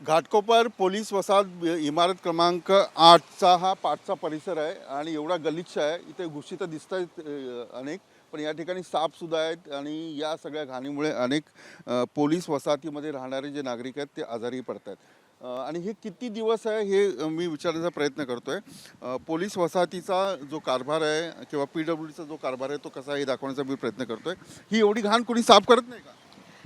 Ghatkopar police वसाहत इमारत क्रमांक आठचा हा पाचचा परिसर आहे आणि एवढा गलिच्छ आहे. इथे घुशी तर दिसत आहेत अनेक पण या ठिकाणी सापसुद्धा आहेत आणि या सगळ्या घाणीमुळे अनेक पोलीस वसाहतीमध्ये राहणारे जे नागरिक आहेत ते आजारी पडत आहेत आणि हे किती दिवस आहे हे मी विचारण्याचा प्रयत्न करतो आहे पोलीस वसाहतीचा जो कारभार आहे किंवा पी डब्ल्यूचा जो कारभार आहे तो कसा आहे हे दाखवण्याचा मी प्रयत्न करतो आहे ही एवढी घाण कोणी साफ करत नाही का?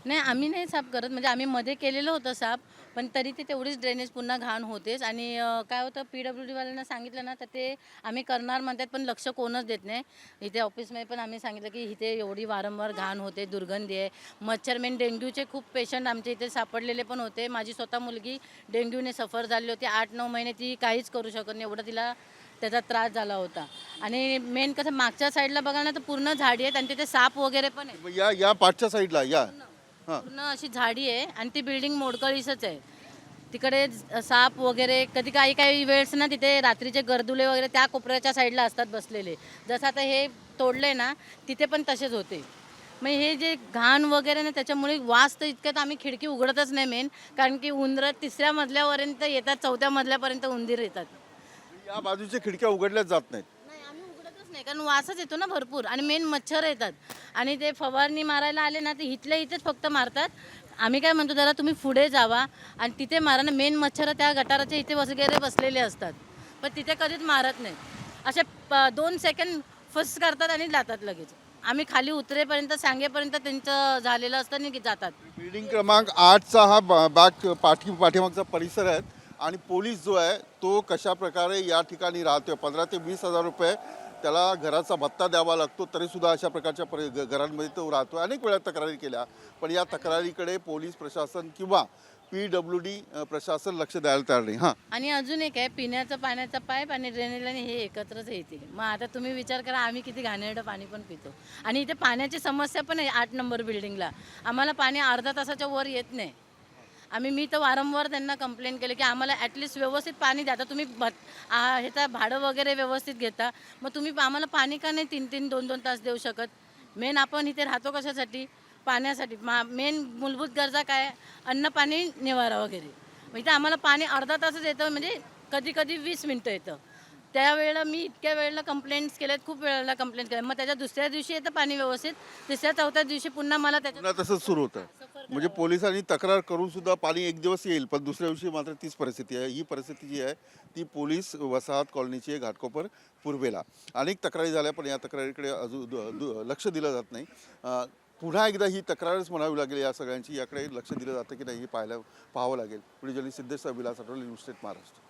नाही आम्ही नाही साफ करत. म्हणजे आम्ही मध्ये केलेलं होतं साफ पण तरी ते तेवढीच ड्रेनेज पुन्हा घाण होतेच. आणि अं, काय होतं पी डब्ल्यू डीवाल्यांना सांगितलं ना तर ते आम्ही करणार म्हणतात पण लक्ष कोणच देत नाही. इथे ऑफिसमध्ये पण आम्ही सांगितलं की इथे एवढी वारंवार घाण होते दुर्गंधी आहे. मच्छर मेन डेंग्यूचे खूप पेशंट आमच्या इथे सापडलेले पण होते. माझी स्वतः मुलगी डेंग्यूने सफर झाली होती. आठ नऊ महिने ती काहीच करू शकत नाही. एवढं तिला त्याचा त्रास झाला होता. आणि मेन कसं मागच्या साईडला बघा ना तर पूर्ण झाडी आहेत आणि तिथे साप वगैरे पण आहे. या या पाठच्या साईडला या. पूर्ण अशी झाडी आहे आणि ती बिल्डिंग मोडकळीसच आहे. तिकडे साप वगैरे कधी काही काही वेळेस ना तिथे रात्रीचे गर्दुले वगैरे त्या कोपऱ्याच्या साईडला असतात बसलेले. जसं आता हे तोडलंय ना तिथे पण तसेच होते. मग हे जे घाण वगैरे ना त्याच्यामुळे वास तर इतक्यात आम्ही खिडकी उघडतच नाही मेन कारण की उंदरं तिसऱ्या मजल्यापर्यंत येतात चौथ्या मजल्यापर्यंत उंदीर येतात. या बाजूच्या खिडक्या उघडल्याच जात नाहीत. नाही आम्ही उघडतच नाही कारण वासच येतो ना भरपूर. आणि मेन मच्छर येतात. आणि ते फवारणी मारायला आले ना ते इथल्या इथेच फक्त मारतात. आम्ही काय म्हणतो जरा तुम्ही पुढे जावा. आणि तिथे मारा ना मेन मच्छर त्या गटाराच्या इथे वगैरे बसलेले असतात. पण तिथे कधीच मारत नाही. असे प- दोन सेकंड फस करतात आणि जातात लगेच. आम्ही खाली उतरेपर्यंत सांगेपर्यंत त्यांचं झालेलं असतं आणि की जातात. बिल्डिंग क्रमांक आठचा हा बा- बॅक पाठी पाठीमागचा परिसर आहे. आणि पोलीस जो आहे तो कशा प्रकारे या ठिकाणी राहतोय? पंधरा ते वीस हजार रुपये त्याला घराचा भत्ता द्यावा लागतो तरीसुद्धा अशा प्रकारच्या परि घरांमध्ये तो राहतो अनेक वेळा तक्रारी केल्या पण या तक्रारीकडे पोलीस प्रशासन किंवा पी डब्ल्यू डी प्रशासन लक्ष द्यायला तयार नाही. हां. आणि अजून एक आहे पिण्याचं पाण्याचा पाईप आणि ड्रेनेज आणि हे एकत्रच येते मग आता तुम्ही विचार करा आम्ही किती घाणेरडं पाणी पण पितो. आणि इथे पाण्याची समस्या पण आहे आठ नंबर बिल्डिंगला. आम्हाला पाणी अर्धा तासाच्या वर येत नाही. आम्ही मी तर वारंवार त्यांना कंप्लेंट केलं की आम्हाला ॲटलिस्ट व्यवस्थित पाणी द्या. आता तुम्ही भ ह्याचा ह्याचं भाडं वगैरे व्यवस्थित घेता. मग तुम्ही आम्हाला पाणी का नाही तीन तीन दोन दोन तास देऊ शकत? मेन आपण इथे राहतो कशासाठी? पाण्यासाठी. मा मेन मूलभूत गरजा काय? अन्न पाणी निवारा वगैरे. मग इथं आम्हाला पाणी अर्धा तासच येतं म्हणजे कधी कधी वीस मिनटं येतं. त्यावेळेला मी इतक्या वेळेला कंप्लेंट्स केल्यात खूप वेळेला कंप्लेंट केल्या मग त्याच्या दुसऱ्या दिवशी येतं पाणी व्यवस्थित. तिसऱ्या चौथ्या दिवशी पुन्हा मला त्याच्या तसंच सुरू होतं. म्हणजे पोलिसांनी तक्रार करून सुद्धा पाणी एक दिवस येईल पण दुसऱ्या दिवशी मात्र तीच परिस्थिती आहे. ही परिस्थिती जी आहे ती पोलीस वसाहत कॉलनीची आहे घाटकोपर पूर्वेला. अनेक तक्रारी झाल्या पण या तक्रारीकडे अजून लक्ष दिलं जात नाही. पुन्हा एकदा ही तक्रारच म्हणावी लागेल या सगळ्यांची. याकडे लक्ष दिलं जातं की नाही हे पाहायला पाहावं लागेल. पुढे journalist Siddhesh Vilas Athawale news state Maharashtra.